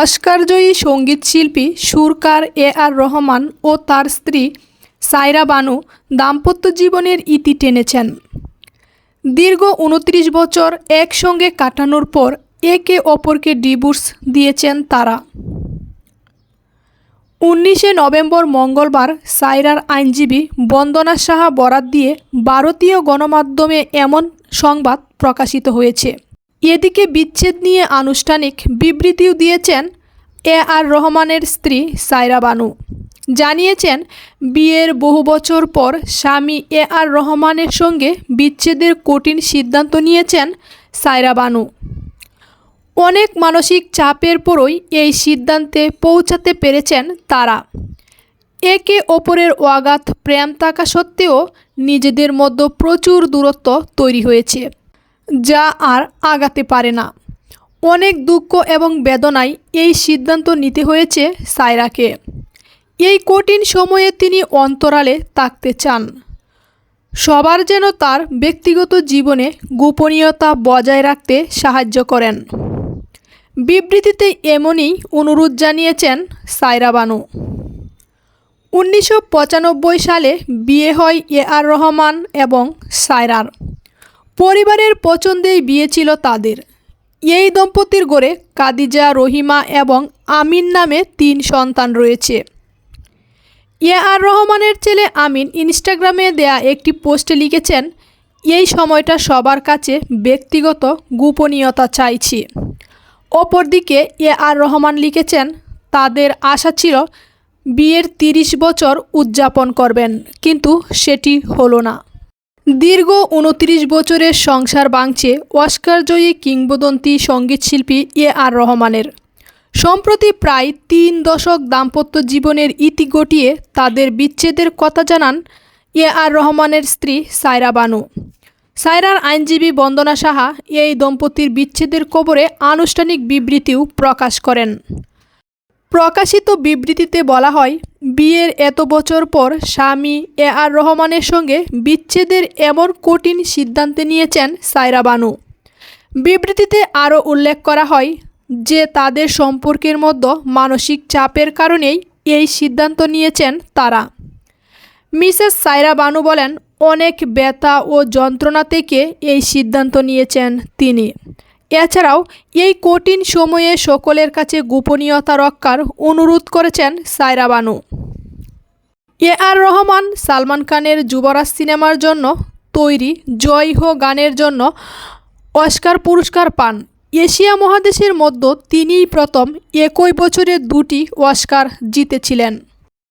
অস্কারজয়ী সঙ্গীতশিল্পী সুরকার এ আর রহমান ও তার স্ত্রী সায়রা বানু দাম্পত্য জীবনের ইতি টেনেছেন। দীর্ঘ উনত্রিশ বছর একসঙ্গে কাটানোর পর একে অপরকে ডিভোর্স দিয়েছেন তারা। উনিশে নভেম্বর মঙ্গলবার সাইরার আইনজীবী বন্দনা সাহা বরাত দিয়ে ভারতীয় গণমাধ্যমে এমন সংবাদ প্রকাশিত হয়েছে। এদিকে বিচ্ছেদ নিয়ে আনুষ্ঠানিক বিবৃতিও দিয়েছেন এ আর রহমানের স্ত্রী সায়রা বানু। জানিয়েছেন, বিয়ের বহু বছর পর স্বামী এ আর রহমানের সঙ্গে বিচ্ছেদের কঠিন সিদ্ধান্ত নিয়েছেন সায়রা বানু। অনেক মানসিক চাপের পরই এই সিদ্ধান্তে পৌঁছাতে পেরেছেন তারা। একে অপরের অগাধ প্রেম থাকা সত্ত্বেও নিজেদের মধ্যে প্রচুর দূরত্ব তৈরি হয়েছে। যা আর আগাতে পারে না। অনেক দুঃখ এবং বেদনায় এই সিদ্ধান্ত নিতে হয়েছে সায়রাকে এই কঠিন সময়ে তিনি অন্তরালে থাকতে চান। সবার যেন তার ব্যক্তিগত জীবনে গোপনীয়তা বজায় রাখতে সাহায্য করেন। বিবৃতিতে এমনই অনুরোধ জানিয়েছেন সায়রা বানু। উনিশশো পঁচানব্বই সালে বিয়ে হয় এ আর রহমান এবং সায়রার পরিবারের পছন্দেই বিয়ে ছিল তাদের। এই দম্পতির গড়ে কাদিজা, রহিমা এবং আমিন নামে তিন সন্তান রয়েছে। এ আর রহমানের ছেলে আমিন ইনস্টাগ্রামে দেয়া একটি পোস্টে লিখেছেন, এই সময়টা সবার কাছে ব্যক্তিগত গোপনীয়তা চাইছি। অপরদিকে এ আর রহমান লিখেছেন, তাদের আশা ছিল বিয়ের তিরিশ বছর উদযাপন করবেন, কিন্তু সেটি হলো না। দীর্ঘ উনত্রিশ বছরের সংসার ভাঙছে অস্কারজয়ী কিংবদন্তি সঙ্গীতশিল্পী এ আর রহমানের। সম্প্রতি প্রায় তিন দশক দাম্পত্য জীবনের ইতি ঘটিয়ে তাদের বিচ্ছেদের কথা জানান এ আর রহমানের স্ত্রী সায়রা বানু। সায়রার আইনজীবী বন্দনা সাহা এই দম্পতির বিচ্ছেদের কবরে আনুষ্ঠানিক বিবৃতিও প্রকাশ করেন। প্রকাশিত বিবৃতিতে বলা হয় বিয়ের এত বছর পর স্বামী এ আর রহমানের সঙ্গে বিচ্ছেদের এমন কঠিন সিদ্ধান্তে নিয়েছেন সায়রা বানু। বিবৃতিতে আরও উল্লেখ করা হয় যে তাদের সম্পর্কের মধ্যে মানসিক চাপের কারণেই এই সিদ্ধান্ত নিয়েছেন তারা। মিসেস সায়রা বানু বলেন, অনেক ব্যথা ও যন্ত্রণা থেকে এই সিদ্ধান্ত নিয়েছেন তিনি। এছাড়াও, এই কঠিন সময়ে সকলের কাছে গোপনীয়তা রক্ষার অনুরোধ করেছেন সায়রা বানু। এ আর রহমান সালমান খানের যুবরাজ সিনেমার জন্য তৈরি জয় হো গানের জন্য অস্কার পুরস্কার পান। এশিয়া মহাদেশের মধ্যে তিনিই প্রথম একই বছরে দুটি অস্কার জিতেছিলেন।